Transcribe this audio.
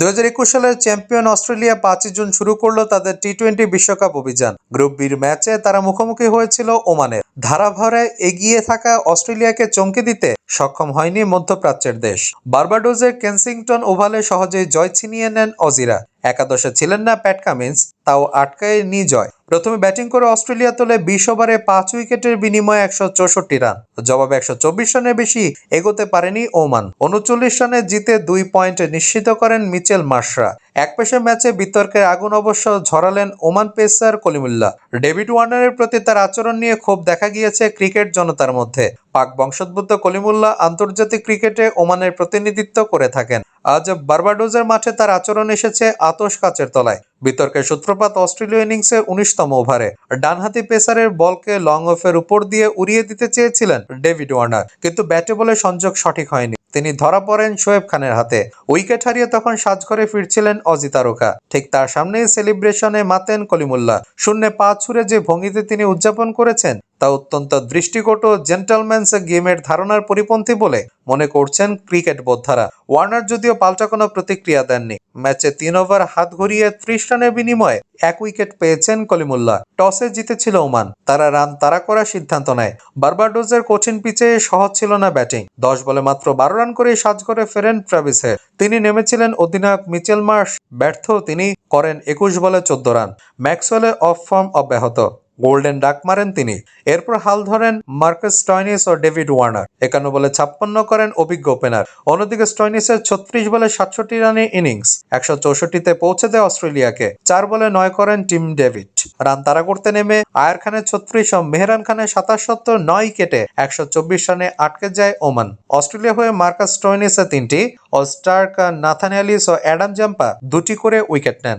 দুই সালে champion Australia পাঁচই জুন শুরু করল তাদের টি টোয়েন্টি বিশ্বকাপ অভিযান। গ্রুপ বির ম্যাচে তারা মুখোমুখি হয়েছিল ওমানের। ধারাভরে এগিয়ে থাকা অস্ট্রেলিয়াকে চমকে দিতে সক্ষম হয়নি মধ্যপ্রাচ্যের দেশ। বার্বাডোজের কেনসিংটন ওভালে সহজেই জয় ছিনিয়ে নেন অজিরা। একাদশে ছিলেন না প্যাট কামিন্স, তাও আটকায় জয়। প্রথমে ব্যাটিং করে অস্ট্রেলিয়া তোলে বিশ ওভারে পাঁচ উইকেটের বিনিময়ে একশো চৌষট্টি রান। জবাবে একশো চব্বিশ রানের বেশি এগোতে পারেনি ওমান। উনচল্লিশ রানে জিতে দুই পয়েন্ট নিশ্চিত করেন মিচেল মার্শরা এক পেশে ম্যাচে বিতর্কের আগুন অবশ্য ঝরালেন ওমান পেসার কলিমুল্লাহ। ডেভিড ওয়ার্নারের প্রতি তার আচরণ নিয়ে ক্ষোভ দেখা গিয়েছে ক্রিকেট জনতার মধ্যে। পাক বংশোদ্ভূত কলিমুল্লাহ আন্তর্জাতিক ক্রিকেটে ওমানের প্রতিনিধিত্ব করে থাকেন। আজ বার্বাডোজের মাঠে তার আচরণ এসেছে আতস কাচের তলায়। বিতর্কের সূত্রপাত অস্ট্রেলীয় ইনিংসের উনিশতম ওভারে। ডানহাতি পেসারের বলকে লং অফের উপর দিয়ে উড়িয়ে দিতে চেয়েছিলেন ডেভিড ওয়ার্নার, কিন্তু ব্যাটে বলে সংযোগ সঠিক হয়নি। তিনি ধরা পড়েন শোয়েব খানের হাতে। উইকেট হারিয়ে তখন সাজ সাজঘরে ফিরছিলেন অজি তারকা। ঠিক তার সামনেই সেলিব্রেশনে মাতেন কলিমুল্লাহ। শূন্যে পা ছুড়ে যে ভঙ্গিতে তিনি উদযাপন করেছেন তা অত্যন্ত দৃষ্টিকট জেন্টালম্যানস গেমের ধারণার পরিপন্থী বলে মনে করছেন ক্রিকেট বোদ্ধারা। ওয়ার্নার যদিও পাল্টা কোনো প্রতিক্রিয়া দেননি। ম্যাচে তিন ওভার হাত ঘুরিয়ে ত্রিশ রানের বিনিময়ে এক উইকেট পেয়েছেন কলিমুল্লাহ। টসে জিতেছিল ওমান। তারা রান তাড়া করার সিদ্ধান্ত নেয়। বার্বাডোজের কঠিন পিচে সহজ ছিল না ব্যাটিং। দশ বলে মাত্র বারো রান করে সাজঘরে ফেরেন ট্রাভিসে তিনি নেমেছিলেন অধিনায়ক মিচেল মার্শ। ব্যর্থ তিনি করেন একুশ বলে চোদ্দ রান। ম্যাক্সওয়েলে অফ ফর্ম অব্যাহত। গোল্ডেন ডাক মারেন তিনি। এরপর হাল ধরেন মার্কাস স্টয়নিস ও ডেভিড ওয়ার্নার। একান্ন বলে ছাপ্পান্ন করেন অভিজ্ঞ ওপেনার। অন্যদিকে স্টয়নিসের ছত্রিশ বলে সাতষট্টি রানের ইনিংস। একশো চৌষট্টিতে পৌঁছে দেয় অস্ট্রেলিয়াকে। চার বলে নয় করেন টিম ডেভিড। রান তারা করতে নেমে আয়ার খানের ছত্রিশ ও মেহরান খানের সাতাশ সত্তর নয় কেটে একশো চব্বিশ রানে আটকে যায় ওমান। অস্ট্রেলিয়া হয়ে মার্কাস স্টয়নিসে তিনটি ও স্টার্ক নাথানিয়ালিস ও অ্যাডাম জাম্পা দুটি করে উইকেট নেন।